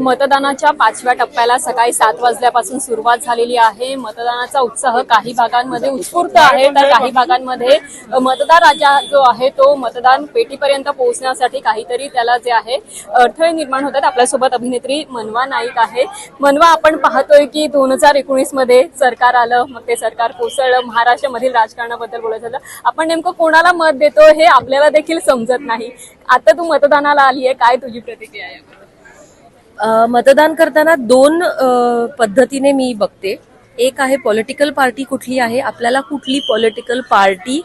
मतदानाच्या पाचव्या टप्प्याला सकाळी सात वाजल्यापासून सुरुवात झालेली आहे. मतदानाचा उत्साह काही भागांमध्ये उत्स्फूर्त आहे. तर काही भागांमध्ये मतदार राजा जो आहे तो मतदान पेटीपर्यंत पोहोचण्यासाठी काहीतरी त्याला जे आहे अडथळे निर्माण होतात. आपल्यासोबत अभिनेत्री मनवा नाईक आहे. मनवा आपण पाहतोय की दोन हजार एकोणीसमध्ये सरकार आलं. मग ते सरकार कोसळलं. महाराष्ट्रामधील राजकारणाबद्दल बोलत झालं. आपण नेमकं कोणाला मत देतो हे आपल्याला देखील समजत नाही. आता तू मतदानाला आली आहे काय तुझी प्रतिक्रिया आहे? मतदान करताना दोन पद्धतीने मी बघते. एक आहे पॉलिटिकल पार्टी कुठली आहे? आपल्याला कुठली पॉलिटिकल पार्टी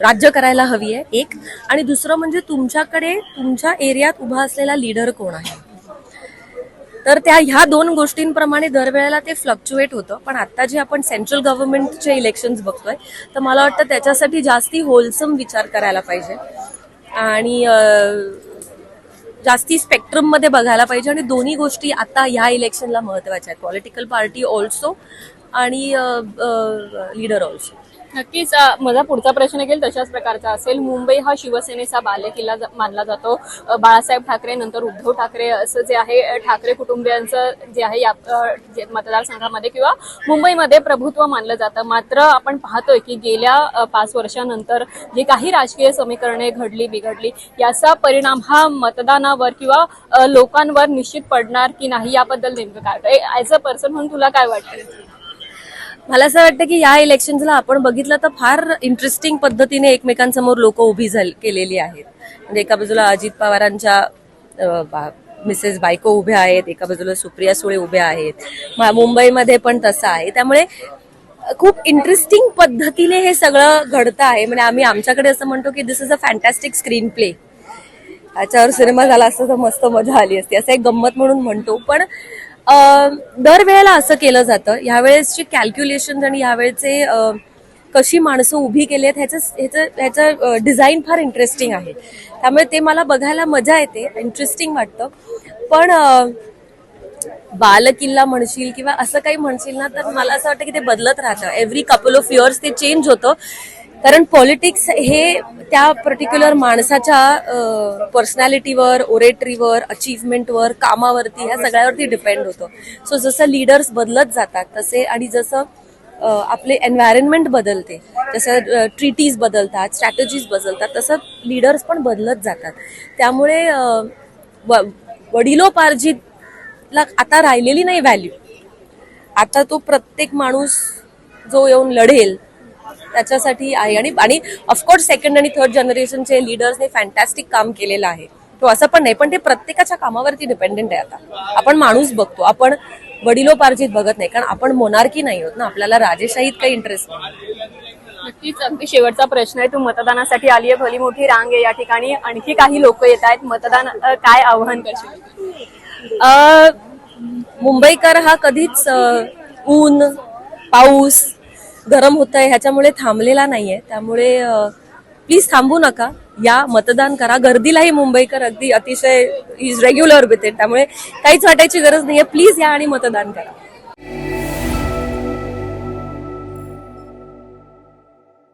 राज्य करायला हवी आहे? एक. आणि दुसरं म्हणजे तुमच्याकडे तुमच्या एरियात उभा असलेला लीडर कोण आहे? तर त्या ह्या दोन गोष्टींप्रमाणे दरवेळेला ते फ्लक्च्युएट होतं. पण आता जे आपण सेंट्रल गव्हर्नमेंटचे इलेक्शन्स बघतोय तर मला वाटतं त्याच्यासाठी जास्ती होलसम विचार करायला पाहिजे. आणि जास्ती स्पेक्ट्रममध्ये बघायला पाहिजे आणि दोन्ही गोष्टी आता ह्या इलेक्शनला महत्त्वाच्या आहेत. पॉलिटिकल पार्टी ऑल्सो आणि लीडर ऑल्सो नक्कीच माझा पुढचा प्रश्न देखील तशाच प्रकारचा असेल. मुंबई हा शिवसेनेचा बालेकिल्ला मानला जातो. बाळासाहेब ठाकरे नंतर उद्धव ठाकरे असं जे आहे ठाकरे कुटुंबियांचं जे आहे या मतदारसंघामध्ये किंवा मुंबईमध्ये प्रभुत्व मानलं जातं. मात्र आपण पाहतोय की गेल्या पाच वर्षानंतर जे काही राजकीय समीकरणे घडली बिघडली याचा परिणाम हा मतदानावर किंवा लोकांवर निश्चित पडणार की नाही याबद्दल नेमकं काय ऍज अ पर्सन म्हणून तुला काय वाटतं? मला असं वाटतं की या इलेक्शन्सला आपण बघितलं तर फार इंटरेस्टिंग पद्धतीने एकमेकांसमोर लोक उभी झाली केलेली आहेत. म्हणजे एका बाजूला अजित पवारांच्या बा- मिसेस बायको उभ्या आहेत एका बाजूला सुप्रिया सुळे उभ्या आहेत. मुंबईमध्ये पण तसं आहे. त्यामुळे खूप इंटरेस्टिंग पद्धतीने हे सगळं घडतं आहे. म्हणजे आम्ही आमच्याकडे असं म्हणतो की this is a fantastic screenplay याच्यावर सिनेमा झाला असता तर मस्त मजा आली असती. असं एक गंमत म्हणून म्हणतो. पण दरवेळेला असं केलं जातं. ह्यावेळेसचे कॅल्क्युलेशन आणि ह्यावेळेचे कशी माणसं उभी केली आहेत ह्याचं ह्याचं ह्याचं डिझाईन फार इंटरेस्टिंग आहे. त्यामुळे ते मला बघायला मजा येते इंटरेस्टिंग वाटतं. पण बालकिल्ला म्हणशील किंवा असं काही म्हणशील ना तर मला असं वाटतं की ते बदलत राहतं. एव्हरी कपल ऑफ इयर्स ते चेंज होतं. कारण पॉलिटिक्स हे त्या पर्टिक्युलर माणसाच्या पर्सनॅलिटीवर ओरेटरीवर अचीवमेंटवर कामावरती ह्या सगळ्यावरती डिपेंड होतं. सो जसं लीडर्स बदलत जातात तसे आणि जसं आपले एन्व्हायरमेंट बदलते जसं ट्रिटीज बदलतात स्ट्रॅटेजीज बदलतात तसं लीडर्स पण बदलत जातात. त्यामुळे व- वडिलोपार्जितला आता राहिलेली नाही व्हॅल्यू आता तो प्रत्येक माणूस जो येऊन लढेल त्याच्यासाठी आहे. आणि आणि ऑफकोर्स सेकंड आणि थर्ड जनरेशनचे लिडर्सने फॅन्टॅस्टिक काम केलेलं आहे. तो असं पण नाही पण ते प्रत्येकाच्या कामावरती डिपेंडेंट आहे आता. आपण माणूस बघतो आपण वडिलोपार्जित बघत नाही कारण आपण मोनार्की नाही होत ना आपल्याला राजेशाहीत काही इंटरेस्ट नाही. नक्कीच अगदी शेवटचा प्रश्न आहे तू मतदानासाठी आली आहे भली मोठी रांग आहे या ठिकाणी. आणखी काही लोक येत आहेत मतदान काय आव्हान करशील? अ, मुंबईकर हा कधीच ऊन पाऊस गरम होत आहे ह्याच्यामुळे थांबलेला नाहीये. त्यामुळे प्लीज थांबू नका. या मतदान करा. गर्दीलाही मुंबईकर अगदी अतिशय इज रेग्युलर विथ इट त्यामुळे काहीच वाटायची गरज नाहीये. प्लीज या आणि मतदान करा.